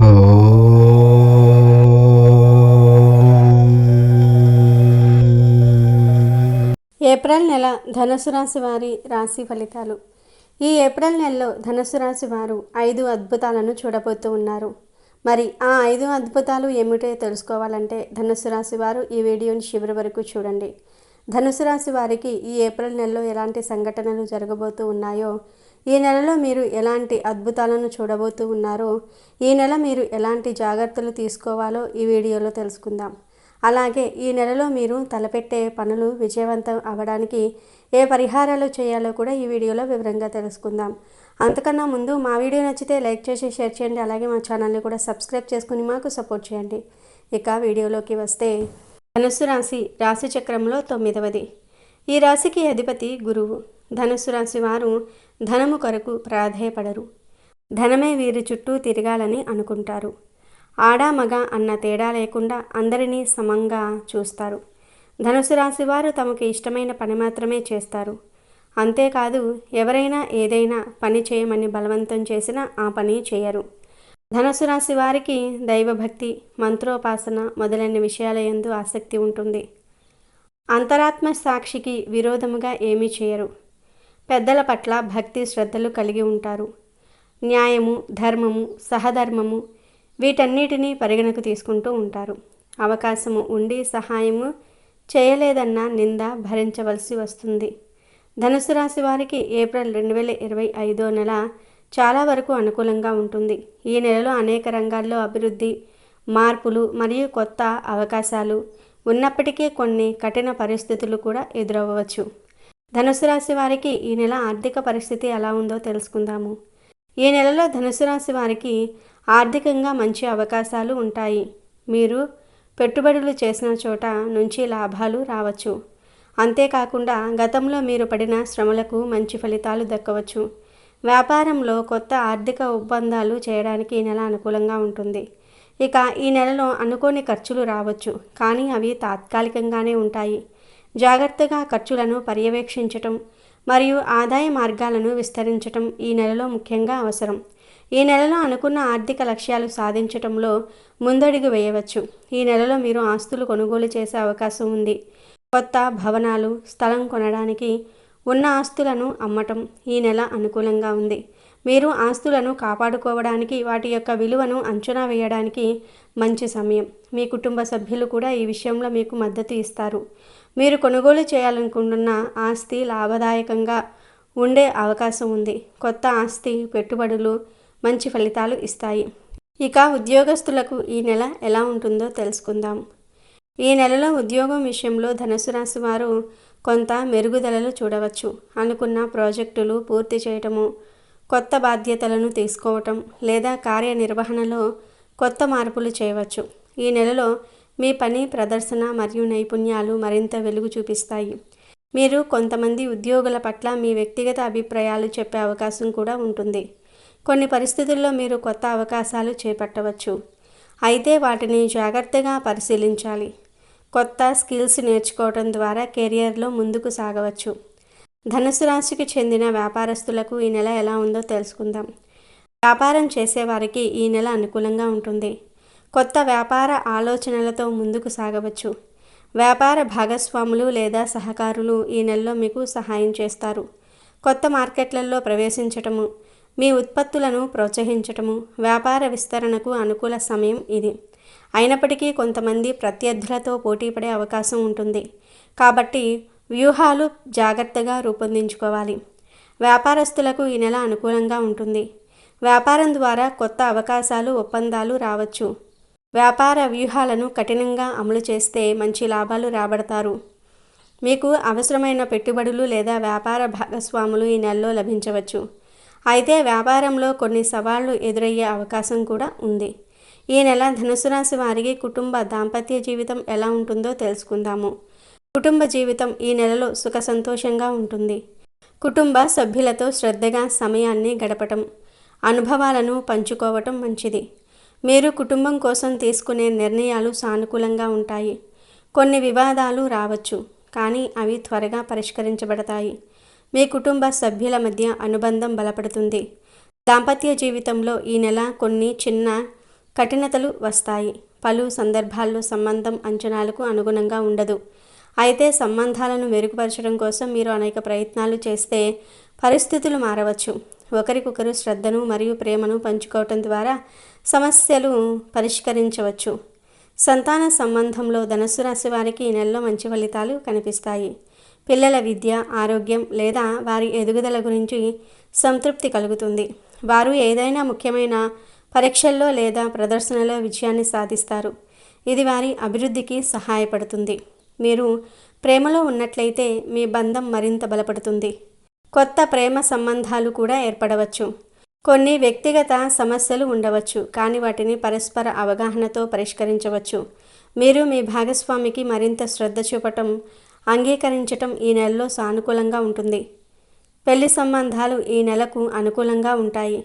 April నెల ధనుసు రాశి వారి రాశి ఫలితాలు. ఈ ఏప్రిల్ నెలలో ధనుసు రాశి వారు ఐదు అద్భుతాలను చూడబోతూ ఉన్నారు. మరి ఆ ఐదు అద్భుతాలు ఏమిటో తెలుసుకోవాలంటే ధనుసు రాశి వారు ఈ వీడియోని చివరి వరకు చూడండి. ధనుసు రాశి వారికి ఈ ఏప్రిల్ నెలలో ఎలాంటి సంఘటనలు జరగబోతూ ఉన్నాయో ఈ నెలలో మీరు ఎలాంటి అద్భుతాలను చూడబోతూ ఉన్నారో ఈ నెల మీరు ఎలాంటి జాగ్రత్తలు తీసుకోవాలో ఈ వీడియోలో తెలుసుకుందాం. అలాగే ఈ నెలలో మీరు తలపెట్టే పనులు విజయవంతం అవ్వడానికి ఏ పరిహారాలు చేయాలో కూడా ఈ వీడియోలో వివరంగా తెలుసుకుందాం. అంతకన్నా ముందు మా వీడియో నచ్చితే లైక్ చేసి షేర్ చేయండి. అలాగే మా ఛానల్ని కూడా సబ్స్క్రైబ్ చేసుకుని మాకు సపోర్ట్ చేయండి. ఇక వీడియోలోకి వస్తే ధనుసు రాశి రాశి చక్రంలో తొమ్మిదవది. ఈ రాశికి అధిపతి గురువు. ధనుసు రాశి వారు ధనము కొరకు ప్రాధేయపడరు. ధనమే వీరి చుట్టూ తిరగాలని అనుకుంటారు. ఆడా మగ అన్న తేడా లేకుండా అందరినీ సమంగా చూస్తారు. ధనుసు రాశి వారు తమకు ఇష్టమైన పని మాత్రమే చేస్తారు. అంతేకాదు ఎవరైనా ఏదైనా పని చేయమని బలవంతం చేసినా ఆ పని చేయరు. ధనుసు రాశి వారికి దైవభక్తి మంత్రోపాసన మొదలైన విషయాల యందు ఆసక్తి ఉంటుంది. అంతరాత్మ సాక్షికి విరోధముగా ఏమీ చేయరు. పెద్దల పట్ల భక్తి శ్రద్ధలు కలిగి ఉంటారు. న్యాయము ధర్మము సహధర్మము వీటన్నిటినీ పరిగణకు తీసుకుంటూ ఉంటారు. అవకాశము ఉండి సహాయము చేయలేదన్న నింద భరించవలసి వస్తుంది. ధనుసు రాశి వారికి ఏప్రిల్ రెండు వేల ఇరవై ఐదో నెల చాలా వరకు అనుకూలంగా ఉంటుంది. ఈ నెలలో అనేక రంగాల్లో అభివృద్ధి మార్పులు మరియు కొత్త అవకాశాలు ఉన్నప్పటికీ కొన్ని కఠిన పరిస్థితులు కూడా ఎదురవ్వచ్చు. ధనుసు రాశి వారికి ఈ నెల ఆర్థిక పరిస్థితి ఎలా ఉందో తెలుసుకుందాము. ఈ నెలలో ధనుసు రాశి వారికి ఆర్థికంగా మంచి అవకాశాలు ఉంటాయి. మీరు పెట్టుబడులు చేసిన చోట నుంచి లాభాలు రావచ్చు. అంతేకాకుండా గతంలో మీరు పడిన శ్రమలకు మంచి ఫలితాలు దక్కవచ్చు. వ్యాపారంలో కొత్త ఆర్థిక ఒప్పందాలు చేయడానికి ఈ నెల అనుకూలంగా ఉంటుంది. ఇక ఈ నెలలో అనుకోని ఖర్చులు రావచ్చు. కానీ అవి తాత్కాలికంగానే ఉంటాయి. జాగ్రత్తగా ఖర్చులను పర్యవేక్షించటం మరియు ఆదాయ మార్గాలను విస్తరించటం ఈ నెలలో ముఖ్యంగా అవసరం. ఈ నెలలో అనుకున్న ఆర్థిక లక్ష్యాలు సాధించటంలో ముందడుగు వేయవచ్చు. ఈ నెలలో మీరు ఆస్తులు కొనుగోలు చేసే అవకాశం ఉంది. కొత్త భవనాలు స్థలం కొనడానికి ఉన్న ఆస్తులను అమ్మటం ఈ నెల అనుకూలంగా ఉంది. మీరు ఆస్తులను కాపాడుకోవడానికి వాటి యొక్క విలువను అంచనా వేయడానికి మంచి సమయం. మీ కుటుంబ సభ్యులు కూడా ఈ విషయంలో మీకు మద్దతు ఇస్తారు. మీరు కొనుగోలు చేయాలనుకుంటున్న ఆస్తి లాభదాయకంగా ఉండే అవకాశం ఉంది. కొత్త ఆస్తి పెట్టుబడులు మంచి ఫలితాలు ఇస్తాయి. ఇక ఉద్యోగస్తులకు ఈ నెల ఎలా ఉంటుందో తెలుసుకుందాం. ఈ నెలలో ఉద్యోగం విషయంలో ధనుసు రాశి వారు కొంత మెరుగుదలలు చూడవచ్చు. అనుకున్న ప్రాజెక్టులు పూర్తి చేయటము కొత్త బాధ్యతలను తీసుకోవటం లేదా కార్యనిర్వహణలో కొత్త మార్పులు చేయవచ్చు. ఈ నెలలో మీ పని ప్రదర్శన మరియు నైపుణ్యాలు మరింత వెలుగు చూపిస్తాయి. మీరు కొంతమంది ఉద్యోగుల పట్ల మీ వ్యక్తిగత అభిప్రాయాలు చెప్పే అవకాశం కూడా ఉంటుంది. కొన్ని పరిస్థితుల్లో మీరు కొత్త అవకాశాలు చేపట్టవచ్చు. అయితే వాటిని జాగ్రత్తగా పరిశీలించాలి. కొత్త స్కిల్స్ నేర్చుకోవడం ద్వారా కెరియర్లో ముందుకు సాగవచ్చు. ధనుసు రాశికి చెందిన వ్యాపారస్తులకు ఈ నెల ఎలా ఉందో తెలుసుకుందాం. వ్యాపారం చేసేవారికి ఈ నెల అనుకూలంగా ఉంటుంది. కొత్త వ్యాపార ఆలోచనలతో ముందుకు సాగవచ్చు. వ్యాపార భాగస్వాములు లేదా సహకారులు ఈ నెలలో మీకు సహాయం చేస్తారు. కొత్త మార్కెట్లలో ప్రవేశించటము మీ ఉత్పత్తులను ప్రోత్సహించటము వ్యాపార విస్తరణకు అనుకూల సమయం ఇది. అయినప్పటికీ కొంతమంది ప్రత్యర్థులతో పోటీపడే అవకాశం ఉంటుంది. కాబట్టి వ్యూహాలు జాగ్రత్తగా రూపొందించుకోవాలి. వ్యాపారస్తులకు ఈ నెల అనుకూలంగా ఉంటుంది. వ్యాపారం ద్వారా కొత్త అవకాశాలు ఒప్పందాలు రావచ్చు. వ్యాపార వ్యూహాలను కఠినంగా అమలు చేస్తే మంచి లాభాలు రాబడతారు. మీకు అవసరమైన పెట్టుబడులు లేదా వ్యాపార భాగస్వాములు ఈ నెలలో లభించవచ్చు. అయితే వ్యాపారంలో కొన్ని సవాళ్ళు ఎదురయ్యే అవకాశం కూడా ఉంది. ఈ నెల ధనుసు రాశి వారికి కుటుంబ దాంపత్య జీవితం ఎలా ఉంటుందో తెలుసుకుందాము. కుటుంబ జీవితం ఈ నెలలో సుఖ సంతోషంగా ఉంటుంది. కుటుంబ సభ్యులతో శ్రద్ధగా సమయాన్ని గడపటం అనుభవాలను పంచుకోవటం మంచిది. మీరు కుటుంబం కోసం తీసుకునే నిర్ణయాలు సానుకూలంగా ఉంటాయి. కొన్ని వివాదాలు రావచ్చు కానీ అవి త్వరగా పరిష్కరించబడతాయి. మీ కుటుంబ సభ్యుల మధ్య అనుబంధం బలపడుతుంది. దాంపత్య జీవితంలో ఈ నెల కొన్ని చిన్న కఠినతలు వస్తాయి. పలు సందర్భాల్లో సంబంధం అంచనాలకు అనుగుణంగా ఉండదు. అయితే సంబంధాలను మెరుగుపరచడం కోసం మీరు అనేక ప్రయత్నాలు చేస్తే పరిస్థితులు మారవచ్చు. ఒకరికొకరు శ్రద్ధను మరియు ప్రేమను పంచుకోవటం ద్వారా సమస్యలు పరిష్కరించవచ్చు. సంతాన సంబంధంలో ధనుసు రాశి వారికి ఈ నెలలో మంచి ఫలితాలు కనిపిస్తాయి. పిల్లల విద్య ఆరోగ్యం లేదా వారి ఎదుగుదల గురించి సంతృప్తి కలుగుతుంది. వారు ఏదైనా ముఖ్యమైన పరీక్షల్లో లేదా ప్రదర్శనలో విజయాన్ని సాధిస్తారు. ఇది వారి అభివృద్ధికి సహాయపడుతుంది. మీరు ప్రేమలో ఉన్నట్లయితే మీ బంధం మరింత బలపడుతుంది. కొత్త ప్రేమ సంబంధాలు కూడా ఏర్పడవచ్చు. కొన్ని వ్యక్తిగత సమస్యలు ఉండవచ్చు కానీ వాటిని పరస్పర అవగాహనతో పరిష్కరించవచ్చు. మీరు మీ భాగస్వామికి మరింత శ్రద్ధ చూపటం అంగీకరించటం ఈ నెలలో సానుకూలంగా ఉంటుంది. పెళ్ళి సంబంధాలు ఈ నెలకు అనుకూలంగా ఉంటాయి.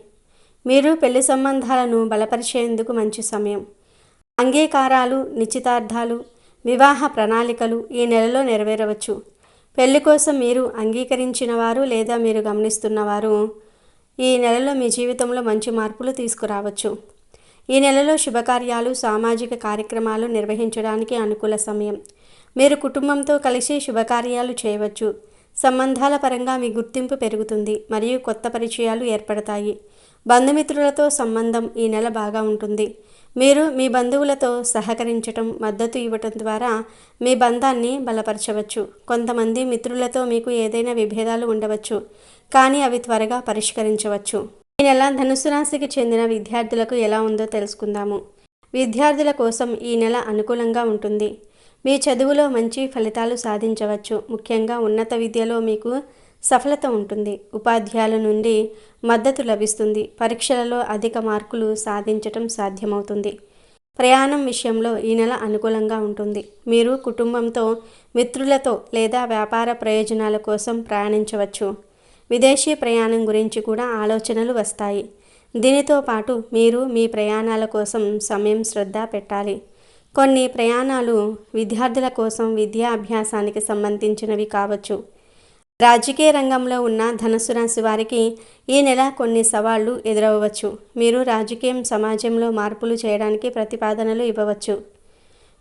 మీరు పెళ్ళి సంబంధాలను బలపరిచేందుకు మంచి సమయం. అంగీకారాలు నిశ్చితార్థాలు వివాహ ప్రణాళికలు ఈ నెలలో నెరవేరవచ్చు. పెళ్ళి కోసం మీరు అంగీకరించిన వారు లేదా మీరు గమనిస్తున్నవారు ఈ నెలలో మీ జీవితంలో మంచి మార్పులు తీసుకురావచ్చు. ఈ నెలలో శుభకార్యాలు సామాజిక కార్యక్రమాలు నిర్వహించడానికి అనుకూల సమయం. మీరు కుటుంబంతో కలిసి శుభకార్యాలు చేయవచ్చు. సంబంధాల పరంగా మీ గుర్తింపు పెరుగుతుంది మరియు కొత్త పరిచయాలు ఏర్పడతాయి. బంధుమిత్రులతో సంబంధం ఈ నెల బాగా ఉంటుంది. మీరు మీ బంధువులతో సహకరించటం మద్దతు ఇవ్వటం ద్వారా మీ బంధాన్ని బలపరచవచ్చు. కొంతమంది మిత్రులతో మీకు ఏదైనా విభేదాలు ఉండవచ్చు కానీ అవి త్వరగా పరిష్కరించవచ్చు. ఈ నెల ధనుసు రాశికి చెందిన విద్యార్థులకు ఎలా ఉందో తెలుసుకుందాము. విద్యార్థుల కోసం ఈ నెల అనుకూలంగా ఉంటుంది. మీ చదువులో మంచి ఫలితాలు సాధించవచ్చు. ముఖ్యంగా ఉన్నత విద్యలో మీకు సఫలత ఉంటుంది. ఉపాధ్యాయుల నుండి మద్దతు లభిస్తుంది. పరీక్షలలో అధిక మార్కులు సాధించటం సాధ్యమవుతుంది. ప్రయాణం విషయంలో ఈ నెల అనుకూలంగా ఉంటుంది. మీరు కుటుంబంతో మిత్రులతో లేదా వ్యాపార ప్రయోజనాల కోసం ప్రయాణించవచ్చు. విదేశీ ప్రయాణం గురించి కూడా ఆలోచనలు వస్తాయి. దీనితో పాటు మీరు మీ ప్రయాణాల కోసం సమయం శ్రద్ధ పెట్టాలి. కొన్ని ప్రయాణాలు విద్యార్థుల కోసం విద్యా అభ్యాసానికి సంబంధించినవి కావచ్చు. రాజకీయ రంగంలో ఉన్న ధనుసు రాశి వారికి ఈ నెల కొన్ని సవాళ్ళు ఎదురవ్వచ్చు. మీరు రాజకీయం సమాజంలో మార్పులు చేయడానికి ప్రతిపాదనలు ఇవ్వవచ్చు.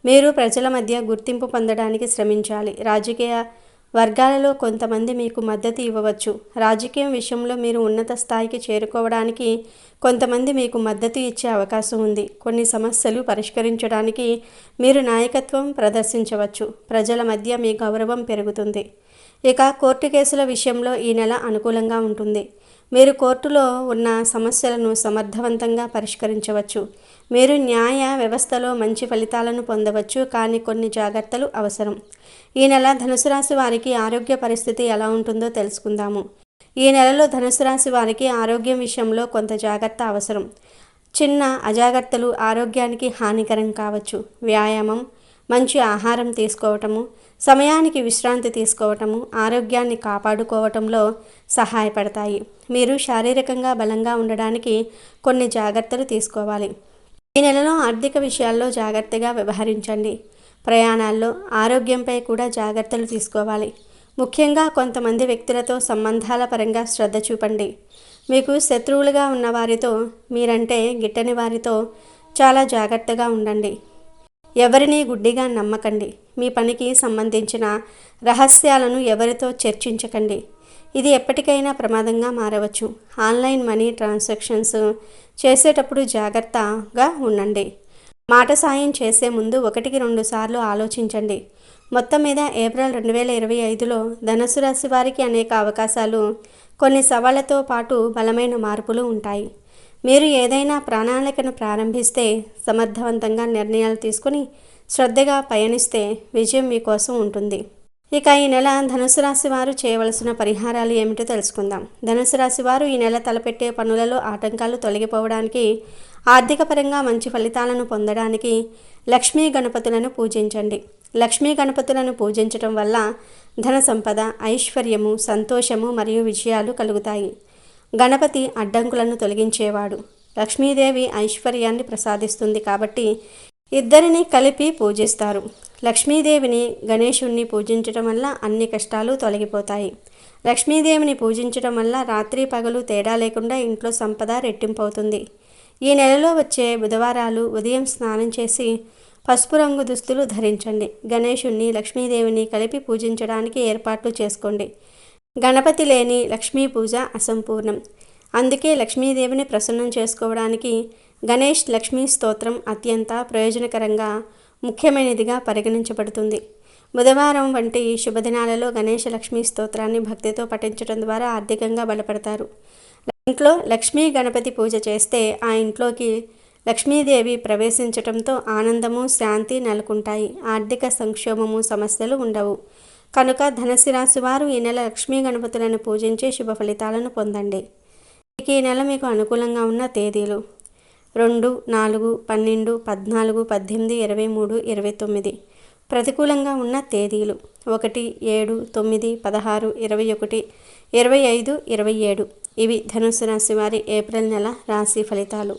మీరు ప్రజల మధ్య గుర్తింపు పొందడానికి శ్రమించాలి. రాజకీయ వర్గాలలో కొంతమంది మీకు మద్దతు ఇవ్వవచ్చు. రాజకీయం విషయంలో మీరు ఉన్నత స్థాయికి చేరుకోవడానికి కొంతమంది మీకు మద్దతు ఇచ్చే అవకాశం ఉంది. కొన్ని సమస్యలు పరిష్కరించడానికి మీరు నాయకత్వం ప్రదర్శించవచ్చు. ప్రజల మధ్య మీ గౌరవం పెరుగుతుంది. ఇక కోర్టు కేసుల విషయంలో ఈ నెల అనుకూలంగా ఉంటుంది. మీరు కోర్టులో ఉన్న సమస్యలను సమర్థవంతంగా పరిష్కరించవచ్చు. మీరు న్యాయ వ్యవస్థలో మంచి ఫలితాలను పొందవచ్చు కానీ కొన్ని జాగ్రత్తలు అవసరం. ఈ నెల ధనుసు రాశి వారికి ఆరోగ్య పరిస్థితి ఎలా ఉంటుందో తెలుసుకుందాము. ఈ నెలలో ధనుసు రాశి వారికి ఆరోగ్యం విషయంలో కొంత జాగ్రత్త అవసరం. చిన్న అజాగ్రత్తలు ఆరోగ్యానికి హానికరం కావచ్చు. వ్యాయామం మంచి ఆహారం తీసుకోవటము సమయానికి విశ్రాంతి తీసుకోవటము ఆరోగ్యాన్ని కాపాడుకోవటంలో సహాయపడతాయి. మీరు శారీరకంగా బలంగా ఉండడానికి కొన్ని జాగ్రత్తలు తీసుకోవాలి. ఈ నెలలో ఆర్థిక విషయాల్లో జాగ్రత్తగా వ్యవహరించండి. ప్రయాణాల్లో ఆరోగ్యంపై కూడా జాగ్రత్తలు తీసుకోవాలి. ముఖ్యంగా కొంతమంది వ్యక్తులతో సంబంధాల పరంగా శ్రద్ధ చూపండి. మీకు శత్రువులుగా ఉన్న వారితో మీరంటే గిట్టని వారితో చాలా జాగ్రత్తగా ఉండండి. ఎవరిని గుడ్డిగా నమ్మకండి. మీ పనికి సంబంధించిన రహస్యాలను ఎవరితో చర్చించకండి. ఇది ఎప్పటికైనా ప్రమాదంగా మారవచ్చు. ఆన్లైన్ మనీ ట్రాన్సాక్షన్స్ చేసేటప్పుడు జాగ్రత్తగా ఉండండి. మాట సాయం చేసే ముందు ఒకటికి రెండు సార్లు ఆలోచించండి. మొత్తం మీద ఏప్రిల్ రెండు వేల ఇరవై ఐదులో ధనుసు రాశి వారికి అనేక అవకాశాలు కొన్ని సవాళ్ళతో పాటు బలమైన మార్పులు ఉంటాయి. మీరు ఏదైనా ప్రణాళికను ప్రారంభిస్తే సమర్థవంతంగా నిర్ణయాలు తీసుకుని శ్రద్ధగా పయనిస్తే విజయం మీకోసం ఉంటుంది. ఇక ఈ నెల ధనుసు రాశి వారు చేయవలసిన పరిహారాలు ఏమిటో తెలుసుకుందాం. ధనుసు రాశి వారు ఈ నెల తలపెట్టే పనులలో ఆటంకాలు తొలగిపోవడానికి ఆర్థికపరంగా మంచి ఫలితాలను పొందడానికి లక్ష్మీ గణపతులను పూజించండి. లక్ష్మీ గణపతులను పూజించటం వల్ల ధన సంపద ఐశ్వర్యము సంతోషము మరియు విజయాలు కలుగుతాయి. గణపతి అడ్డంకులను తొలగించేవాడు. లక్ష్మీదేవి ఐశ్వర్యాన్ని ప్రసాదిస్తుంది కాబట్టి ఇద్దరిని కలిపి పూజిస్తారు. లక్ష్మీదేవిని గణేశుణ్ణి పూజించటం వల్ల అన్ని కష్టాలు తొలగిపోతాయి. లక్ష్మీదేవిని పూజించడం వల్ల రాత్రి పగలు తేడా లేకుండా ఇంట్లో సంపద రెట్టింపవుతుంది. ఈ నెలలో వచ్చే బుధవారాలు ఉదయం స్నానం చేసి పసుపు రంగు దుస్తులు ధరించండి. గణేషుణ్ణి లక్ష్మీదేవిని కలిపి పూజించడానికి ఏర్పాట్లు చేసుకోండి. గణపతి లేని లక్ష్మీ పూజ అసంపూర్ణం. అందుకే లక్ష్మీదేవిని ప్రసన్నం చేసుకోవడానికి గణేష్ లక్ష్మీ స్తోత్రం అత్యంత ప్రయోజనకరంగా ముఖ్యమైనదిగా పరిగణించబడుతుంది. బుధవారం వంటి శుభదినాలలో గణేష లక్ష్మీ స్తోత్రాన్ని భక్తితో పఠించడం ద్వారా ఆర్థికంగా బలపడతారు. ఇంట్లో లక్ష్మీ గణపతి పూజ చేస్తే ఆ ఇంట్లోకి లక్ష్మీదేవి ప్రవేశించటంతో ఆనందము శాంతి నెలకొంటాయి. ఆర్థిక సంక్షోభము సమస్యలు ఉండవు. కనుక ధనసి రాశి వారు ఈ నెల లక్ష్మీ గణపతులను పూజించి శుభ ఫలితాలను పొందండి. ఇక ఈ నెల మీకు అనుకూలంగా ఉన్న తేదీలు. రెండు నాలుగు పన్నెండు పద్నాలుగు పద్దెనిమిది ఇరవై మూడు ఇరవై తొమ్మిది. ప్రతికూలంగా ఉన్న తేదీలు. ఒకటి ఏడు తొమ్మిది పదహారు ఇరవై ఒకటి ఇరవై ఐదు ఇరవై ఏడు. ఇవి ధనుసు రాశి వారి ఏప్రిల్ నెల రాశి ఫలితాలు.